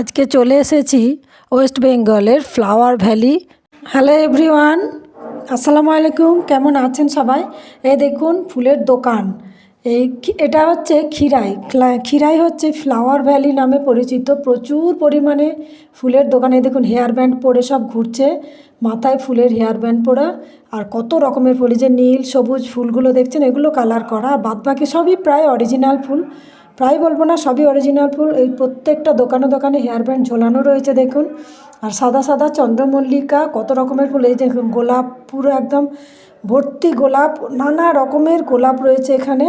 আজকে চলে এসেছি ওয়েস্ট বেঙ্গলের ফ্লাওয়ার ভ্যালি। হ্যালো এভরিওয়ান, আসসালামু আলাইকুম, কেমন আছেন সবাই? এই দেখুন ফুলের দোকান। এই এটা হচ্ছে খিরাই খিরাই হচ্ছে ফ্লাওয়ার ভ্যালি নামে পরিচিত। প্রচুর পরিমাণে ফুলের দোকানে। দেখুন হেয়ার ব্যান্ড পরে সব ঘুরছে। মাথায় ফুলের হেয়ার ব্যান্ড পরা। আর কত রকমের ফুল। যে নীল, সবুজ ফুলগুলো দেখছেন, এগুলো কালার করা। আর বাদ বাকি সবই প্রায় অরিজিনাল ফুল। প্রায় বলব না, সবই অরিজিনাল ফুল। এই প্রত্যেকটা দোকানে দোকানে হেয়ার ব্যান্ড ঝোলানো রয়েছে, দেখুন। আর সাদা সাদা চন্দ্রমল্লিকা, কত রকমের ফুল। এই দেখুন, গোলাপ, পুরো একদম ভর্তি গোলাপ, নানা রকমের গোলাপ রয়েছে এখানে।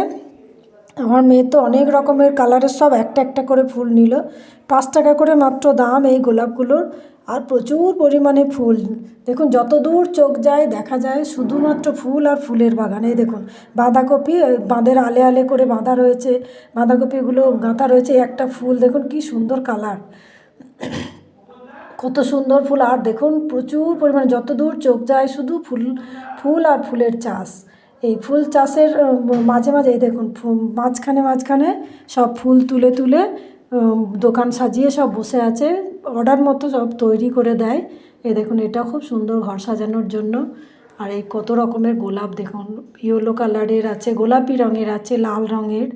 আমার মেয়ে তো অনেক রকমের কালারের সব একটা একটা করে ফুল নিল। পাঁচ টাকা করে মাত্র দাম এই গোলাপগুলোর। আর প্রচুর পরিমাণে ফুল। দেখুন, যত দূর চোখ যায়, দেখা যায়, শুধুমাত্র ফুল আর ফুলের বাগান। দেখুন, বাঁধাকপি বাঁধের আলে আলে করে বাঁধা রয়েছে। বাঁধাকপিগুলো গাঁথা রয়েছে, একটা ফুল, দেখুন কি সুন্দর কালার। কত সুন্দর ফুল। আর দেখুন, প্রচুর পরিমাণে, যত দূর চোখ যায়, শুধু ফুল ফুল আর ফুলের চাষ। এই ফুল চাষের মাঝে মাঝে দেখুন মাঝখানে মাঝখানে সব ফুল তুলে তুলে দোকান সাজিয়ে সব বসে আছে। অর্ডার মতো সব তৈরি করে দেয়। এ দেখুন, এটা খুব সুন্দর ঘর সাজানোর জন্য। আর এই কত রকমের গোলাপ দেখুন, ইয়েলো কালারের আছে, গোলাপি রঙের আছে, লাল রঙের।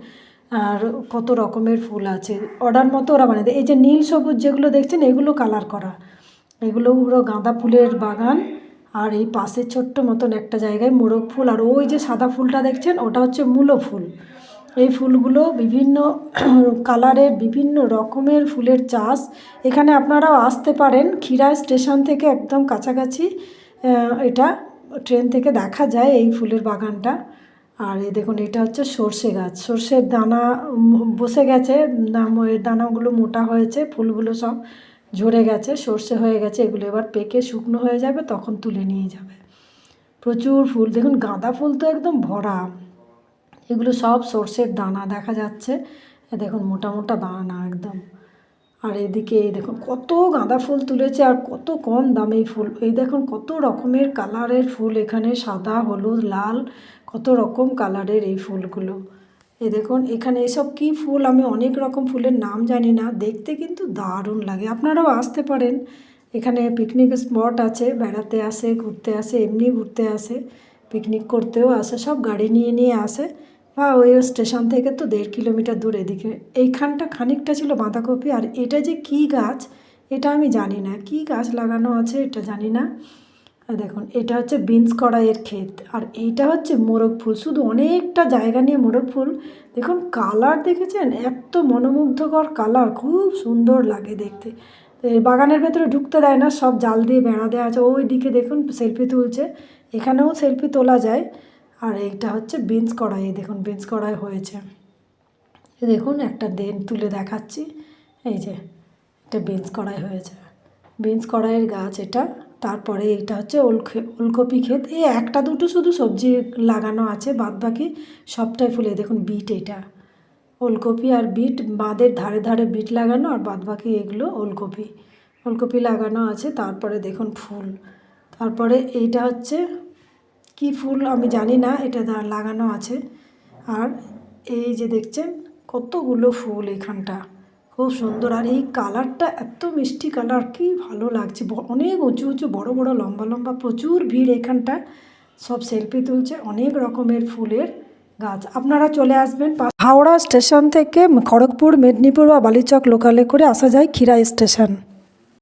আর কত রকমের ফুল আছে। অর্ডার মতো ওরা বানিয়ে দেয়। এই যে নীল সবুজ যেগুলো দেখছেন, এগুলো কালার করা। এগুলো পুরো গাঁদা ফুলের বাগান। আর এই পাশে ছোট্ট মতন একটা জায়গায় মোরগ ফুল। আর ওই যে সাদা ফুলটা দেখছেন, ওটা হচ্ছে মূলো ফুল। এই ফুলগুলো বিভিন্ন কালারের, বিভিন্ন রকমের ফুলের চাষ। এখানে আপনারাও আসতে পারেন। ক্ষীরা স্টেশন থেকে একদম কাছাকাছি এটা ট্রেন থেকে দেখা যায় এই ফুলের বাগানটা। আর এই দেখুন, এটা হচ্ছে সর্ষে গাছ। সর্ষের দানা বসে গেছে। দানাগুলো মোটা হয়েছে, ফুলগুলো সব ঝরে গেছে, সর্ষে হয়ে গেছে। এগুলো এবার পেকে শুকনো হয়ে যাবে, তখন তুলে নিয়ে যাবে। প্রচুর ফুল। দেখুন, গাঁদা ফুল তো একদম ভরা। এগুলো সব সর্ষের দানা দেখা যাচ্ছে। দেখুন, মোটা মোটা দানা একদম। আর এদিকে দেখুন, কত গাঁদা ফুল তুলেছে আর কত কম দামে ফুল। এই দেখুন, কত রকমের কালারের ফুল এখানে, সাদা, হলুদ, লাল, কত রকম কালারের এই ফুলগুলো। এ দেখুন, এখানে এসব কি ফুল? আমি অনেক রকম ফুলের নাম জানি না, দেখতে কিন্তু দারুণ লাগে। আপনারাও আসতে পারেন। এখানে পিকনিক স্পট আছে, বেড়াতে আসে, ঘুরতে আসে, এমনি ঘুরতে আসে পিকনিক করতেও আসে, সব গাড়ি নিয়ে নিয়ে আসে। ওই স্টেশন থেকে তো দেড় কিলোমিটার দূর এদিকে। এইখানটা খানিকটা ছিল বাঁধাকপি, আর এটা যে কী গাছ, এটা আমি জানি না। কী গাছ লাগানো আছে এটা জানি না। দেখুন, এটা হচ্ছে বিনস কড়াইয়ের ক্ষেত, আর এইটা হচ্ছে মোরগ ফুল। শুধু অনেকটা জায়গা নিয়ে মোরগ ফুল। দেখুন, কালার দেখেছেন? এত মনোমুগ্ধকর কালার, খুব সুন্দর লাগে দেখতে। বাগানের ভেতরে ঢুকতে দেয় না, সব জাল দিয়ে বেড়া দেওয়া আছে। ওই দিকে দেখুন, সেলফি তুলছে। এখানেও সেলফি তোলা যায়। আর এইটা হচ্ছে বিনস কড়াই দেখুন বিনস কড়াই হয়েছে। দেখুন, একটা দেন তুলে দেখাচ্ছি। এই যে, এটা বিনস কড়াই হয়েছে। বিনস কড়াইয়ের গাছ এটা, তারপরে এটা হচ্ছে ওল ওলকপি ক্ষেত। এই একটা দুটো শুধু সবজি লাগানো আছে বাদ বাকি সবটাই ফুলে দেখুন বিট এটা। ওলকপি আর বিট বাঁধের ধারে ধারে বিট লাগানো আর বাদ বাকি এগুলো ওলকপি। ওলকপি লাগানো আছে, তারপরে দেখুন ফুল। তারপরে এইটা হচ্ছে কি ফুল আমি জানি না, এটা লাগানো আছে। আর এই যে দেখছেন, কতগুলো ফুল এখানটা। খুব সুন্দর। আর এই কালারটা এত মিষ্টি কালার, কি ভালো লাগছে। অনেক উঁচু উঁচু, বড় বড়, লম্বা লম্বা, প্রচুর ভিড় এখানটা। সব সেলফি তুলছে, অনেক রকমের ফুলের গাছ। আপনারা চলে আসবেন হাওড়া স্টেশন থেকে খড়গপুর, মেদিনীপুর বা বালিচক লোকালে করে আসা যায় ক্ষীরা স্টেশন।